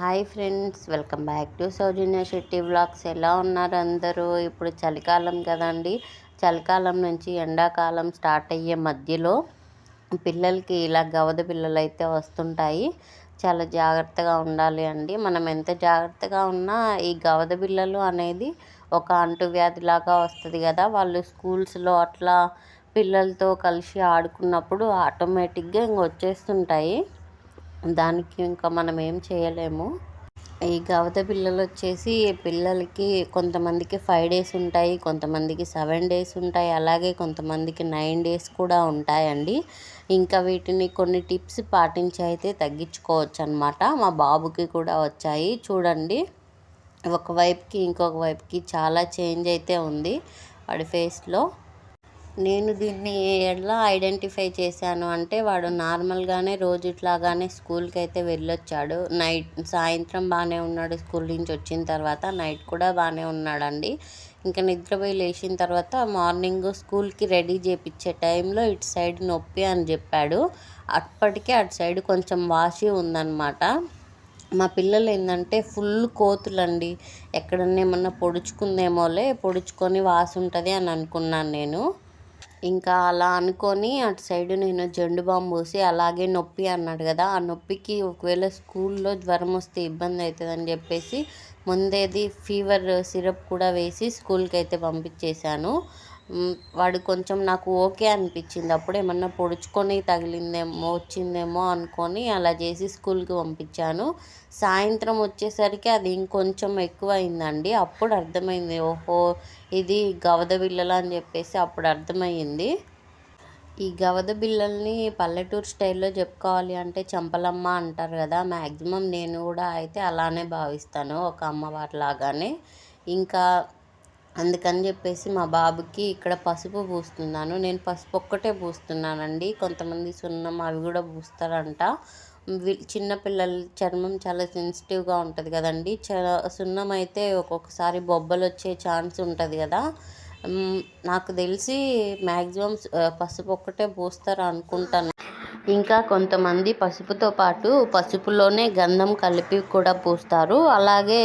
Hi friends welcome back to Soujanya Shetty vlogs. ఎలా ఉన్నారు అందరూ? ఇప్పుడు చలికాలం కదండి. చలికాలం నుంచి ఎండాకాలం స్టార్ట్ అయ్యే మధ్యలో పిల్లలకి ఇలా గవద పిల్లలు అయితే వస్తుంటాయి. చాలా జాగ్రత్తగా ఉండాలి అండి. మనం ఎంత జాగ్రత్తగా ఉన్నా ఈ గవద పిల్లలు అనేది ఒక అంటువ్యాధిలాగా వస్తుంది కదా. వాళ్ళు స్కూల్స్లో అట్లా పిల్లలతో కలిసి ఆడుకున్నప్పుడు ఆటోమేటిక్గా ఇంక వచ్చేస్తుంటాయి. దానికి ఇంకా మనం ఏం చేయలేము. ఈ గవత పిల్లలు వచ్చేసి పిల్లలకి కొంతమందికి ఫైవ్ డేస్ ఉంటాయి కొంతమందికి సెవెన్ డేస్ ఉంటాయి అలాగే కొంతమందికి నైన్ డేస్ కూడా ఉంటాయండి. ఇంకా వీటిని కొన్ని టిప్స్ పాటించి అయితే తగ్గించుకోవచ్చు అనమాట మా బాబుకి కూడా వచ్చాయి. చూడండి. ఒకవైపుకి ఇంకొక వైపుకి చాలా చేంజ్ అయితే ఉంది వాడి ఫేస్లో నేను దీన్ని ఎలా ఐడెంటిఫై చేశాను అంటే వాడు నార్మల్గానే రోజు ఇట్లాగానే స్కూల్కి అయితే వెళ్ళొచ్చాడు. నైట్ సాయంత్రం బాగానే ఉన్నాడు స్కూల్ నుంచి వచ్చిన తర్వాత నైట్ కూడా బాగానే ఉన్నాడండి. ఇంకా నిద్రపోయి లేచిన తర్వాత మార్నింగ్ స్కూల్కి రెడీ చేపించే టైంలో ఇటు సైడ్ నొప్పి అని చెప్పాడు. అప్పటికే అటు సైడ్ కొంచెం వాసి ఉందన్నమాట. మా పిల్లలు ఏంటంటే ఫుల్ కోతులండి. ఎక్కడన్నా ఏమన్నా పొడుచుకుందేమోలే పొడుచుకొని వాసి ఉంటుంది అని అనుకున్నాను నేను. ఇంకా అలా అనుకొని అటు సైడ్ నేను జండు బాంబు పోసి అలాగే నొప్పి అన్నాడు కదా ఆ నొప్పికి ఒకవేళ స్కూల్లో జ్వరం వస్తే ఇబ్బంది అవుతుందని చెప్పేసి ముందేది ఫీవర్ సిరప్ కూడా వేసి స్కూల్కి అయితే పంపించేశాను. వాడు కొంచెం నాకు ఓకే అనిపించింది. అప్పుడు ఏమన్నా పొడుచుకొని తగిలిందేమో వచ్చిందేమో అనుకొని అలా చేసి స్కూల్కి పంపించాను. సాయంత్రం వచ్చేసరికి అది ఇంకొంచెం ఎక్కువ అయిందండి అప్పుడు అర్థమైంది ఓహో ఇది గవద బిళ్ళలు అని చెప్పేసి అప్పుడు అర్థమైంది ఈ గవద బిళ్ళల్ని పల్లెటూరు స్టైల్లో చెప్పుకోవాలి అంటే చంపలమ్మ అంటారు కదా మ్యాక్సిమం నేను కూడా అయితే అలానే భావిస్తాను ఒక అమ్మవారి లాగానే ఇంకా అందుకని చెప్పేసి మా బాబుకి ఇక్కడ పసుపు పూస్తున్నాను. నేను పసుపు ఒక్కటే పూస్తున్నానండి. కొంతమంది సున్నం అవి కూడా పూస్తారంట. చిన్నపిల్లల చర్మం చాలా సెన్సిటివ్గా ఉంటుంది కదండి. సున్నం అయితే ఒక్కొక్కసారి బొబ్బలు వచ్చే ఛాన్స్ ఉంటుంది కదా. నాకు తెలిసి మ్యాక్సిమం పసుపు ఒక్కటే పూస్తారు అనుకుంటాను ఇంకా కొంతమంది పసుపుతో పాటు పసుపులోనే గంధం కలిపి కూడా పూస్తారు. అలాగే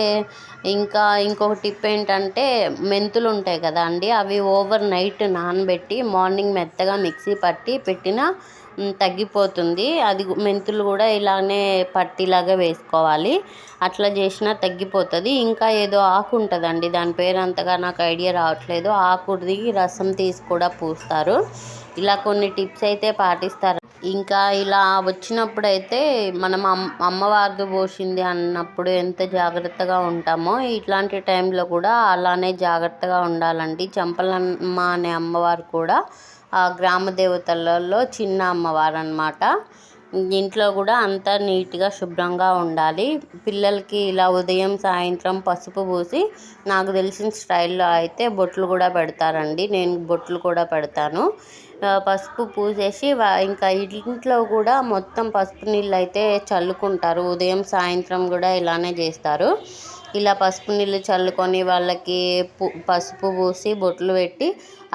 ఇంకా ఇంకొక టిప్ ఏంటంటే మెంతులు ఉంటాయి కదా అండి అవి ఓవర్ నైట్ నానబెట్టి మార్నింగ్ మెత్తగా మిక్సీ పట్టి పెట్టిన తగ్గిపోతుంది. అది మెంతులు కూడా ఇలానే పట్టిలాగా వేసుకోవాలి. అట్లా చేసినా తగ్గిపోతుంది. ఇంకా ఏదో ఆకు ఉంటుందండి దాని పేరు అంతగా నాకు ఐడియా రావట్లేదు. ఆకుది రసం తీసి కూడా పూస్తారు. ఇలా కొన్ని టిప్స్ అయితే పాటిస్తారు? ఇంకా ఇలా వచ్చినప్పుడు అయితే మనం అమ్ అమ్మవారిది పోసింది అన్నప్పుడు ఎంత జాగ్రత్తగా ఉంటామో ఇట్లాంటి టైంలో కూడా అలానే జాగ్రత్తగా ఉండాలండి. చంపలమ్మ అనే అమ్మవారు కూడా గ్రామ దేవతలలో చిన్న అమ్మవారు అనమాట ఇంట్లో కూడా అంతా నీట్గా శుభ్రంగా ఉండాలి. పిల్లలకి ఇలా ఉదయం సాయంత్రం పసుపు పూసి నాకు తెలిసిన స్టైల్లో అయితే బొట్లు కూడా పెడతారండి. నేను బొట్లు కూడా పెడతాను. పసుపు పూసేసి ఇంకా ఇంట్లో కూడా మొత్తం పసుపు నీళ్ళు అయితే చల్లుకుంటారు. ఉదయం సాయంత్రం కూడా ఇలానే చేస్తారు. ఇలా పసుపు నీళ్ళు చల్లుకొని వాళ్ళకి పసుపు పూసి బొట్లు పెట్టి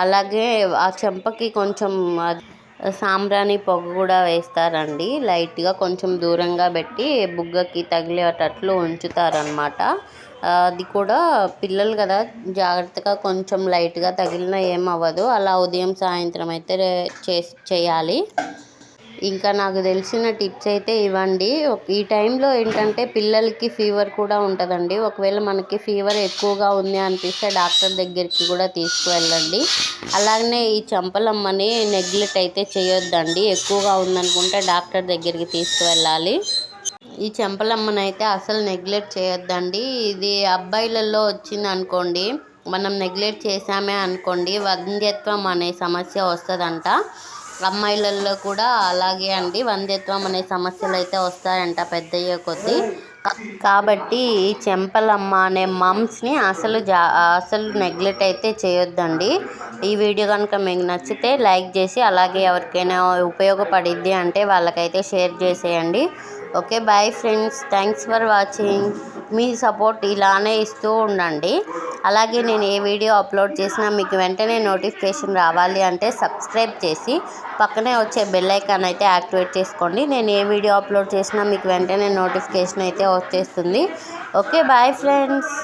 అలాగే ఆ చెంపకి కొంచెం సాంబ్రాణి పొగ కూడా వేస్తారండి. లైట్గా కొంచెం దూరంగా పెట్టి బుగ్గకి తగిలేటట్లు ఉంచుతారనమాట అది కూడా పిల్లలు కదా జాగ్రత్తగా కొంచెం లైట్గా తగిలినా ఏమవ్వదు. అలా ఉదయం సాయంత్రం అయితే చేసి చేయాలి. ఇంకా నాకు తెలిసిన టిప్స్ అయితే ఇవ్వండి. ఈ టైంలో ఏంటంటే పిల్లలకి ఫీవర్ కూడా ఉంటుందండి. ఒకవేళ మనకి ఫీవర్ ఎక్కువగా ఉంది అనిపిస్తే డాక్టర్ దగ్గరికి కూడా తీసుకువెళ్ళండి. అలాగనే ఈ చంపలమ్మని నెగ్లెక్ట్ అయితే చేయొద్దండి. ఎక్కువగా ఉందనుకుంటే డాక్టర్ దగ్గరికి తీసుకువెళ్ళాలి. ఈ చెంపలమ్మని అయితే అసలు నెగ్లెక్ట్ చేయొద్దండి. ఇది అబ్బాయిలలో వచ్చింది అనుకోండి మనం నెగ్లెక్ట్ చేసామే అనుకోండి వంధ్యత్వం అనే సమస్య వస్తుందంట. అమ్మాయిలలో కూడా అలాగే అండి. వంధ్యత్వం అనే సమస్యలు అయితే వస్తాయంట పెద్దయ్యే కొద్దీ. కాబట్టి ఈ చెంపలమ్మ అనే మమ్స్ని అసలు జా అసలు నెగ్లెక్ట్ అయితే చేయొద్దండి. ఈ వీడియో కనుక మీకు నచ్చితే లైక్ చేసి అలాగే ఎవరికైనా ఉపయోగపడిద్ది అంటే వాళ్ళకైతే షేర్ చేసేయండి. Okay bye friends. Thanks for watching. Me support ఇలానే ఇస్తూ ఉండండి. అలాగే నేను ఏ వీడియో అప్లోడ్ చేసినా మీకు వెంటనే నోటిఫికేషన్ రావాలి అంటే సబ్స్క్రైబ్ చేసి పక్కనే వచ్చే బెల్ ఐకాన్ అయితే యాక్టివేట్ చేసుకోండి. నేను ఏ వీడియో అప్లోడ్ చేసినా మీకు వెంటనే నోటిఫికేషన్ అయితే వచ్చేస్తుంది. Okay bye friends.